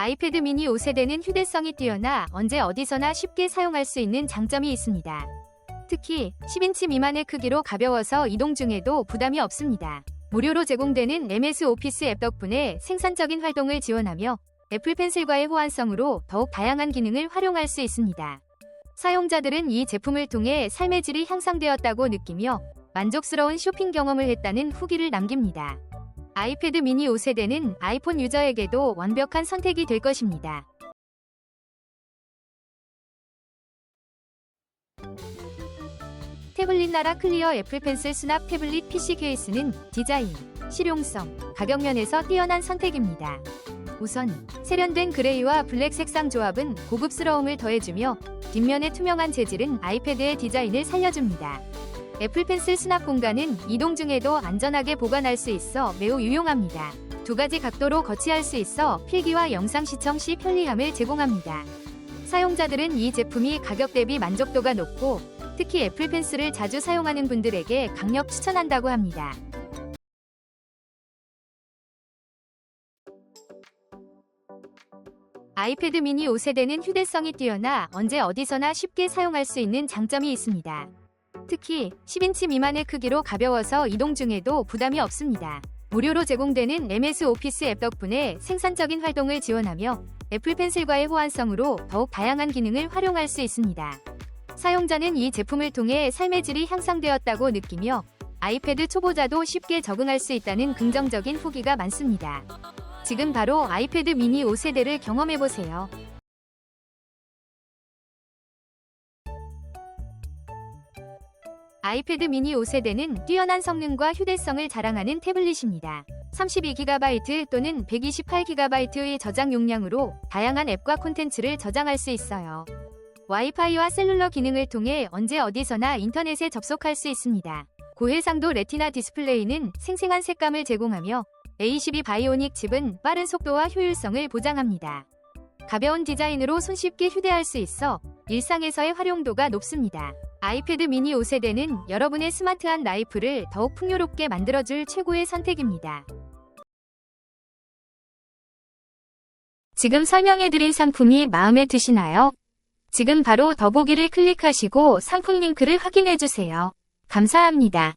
아이패드 미니 5세대는 휴대성이 뛰어나 언제 어디서나 쉽게 사용할 수 있는 장점이 있습니다. 특히 10인치 미만의 크기로 가벼워서 이동 중에도 부담이 없습니다. 무료로 제공되는 MS 오피스 앱 덕분에 생산적인 활동을 지원하며 애플 펜슬과의 호환성으로 더욱 다양한 기능을 활용할 수 있습니다. 사용자들은 이 제품을 통해 삶의 질이 향상되었다고 느끼며 만족스러운 쇼핑 경험을 했다는 후기를 남깁니다. 아이패드 미니 5세대는 아이폰 유저에게도 완벽한 선택이 될 것입니다. 태블릿 나라 클리어 애플 펜슬 수납 태블릿 PC 케이스는 디자인, 실용성, 가격 면에서 뛰어난 선택입니다. 우선 세련된 그레이와 블랙 색상 조합은 고급스러움을 더해주며 뒷면의 투명한 재질은 아이패드의 디자인을 살려줍니다. 애플 펜슬 수납 공간은 이동 중에도 안전하게 보관할 수 있어 매우 유용합니다. 두 가지 각도로 거치할 수 있어 필기와 영상 시청 시 편리함을 제공합니다. 사용자들은 이 제품이 가격 대비 만족도가 높고 특히 애플 펜슬을 자주 사용하는 분들에게 강력 추천한다고 합니다. 아이패드 미니 5세대는 휴대성이 뛰어나 언제 어디서나 쉽게 사용할 수 있는 장점이 있습니다. 특히 10인치 미만의 크기로 가벼워서 이동 중에도 부담이 없습니다. 무료로 제공되는 MS 오피스 앱 덕분에 생산적인 활동을 지원하며 애플 펜슬과의 호환성으로 더욱 다양한 기능을 활용할 수 있습니다. 사용자는 이 제품을 통해 삶의 질이 향상되었다고 느끼며 아이패드 초보자도 쉽게 적응할 수 있다는 긍정적인 후기가 많습니다. 지금 바로 아이패드 미니 5세대를 경험해보세요. 아이패드 미니 5세대는 뛰어난 성능과 휴대성을 자랑하는 태블릿입니다. 32GB 또는 128GB의 저장 용량으로 다양한 앱과 콘텐츠를 저장할 수 있어요. 와이파이와 셀룰러 기능을 통해 언제 어디서나 인터넷에 접속할 수 있습니다. 고해상도 레티나 디스플레이는 생생한 색감을 제공하며 A12 바이오닉 칩은 빠른 속도와 효율성을 보장합니다. 가벼운 디자인으로 손쉽게 휴대할 수 있어 일상에서의 활용도가 높습니다. 아이패드 미니 5세대는 여러분의 스마트한 라이프를 더욱 풍요롭게 만들어줄 최고의 선택입니다. 지금 설명해드린 상품이 마음에 드시나요? 지금 바로 더보기를 클릭하시고 상품 링크를 확인해주세요. 감사합니다.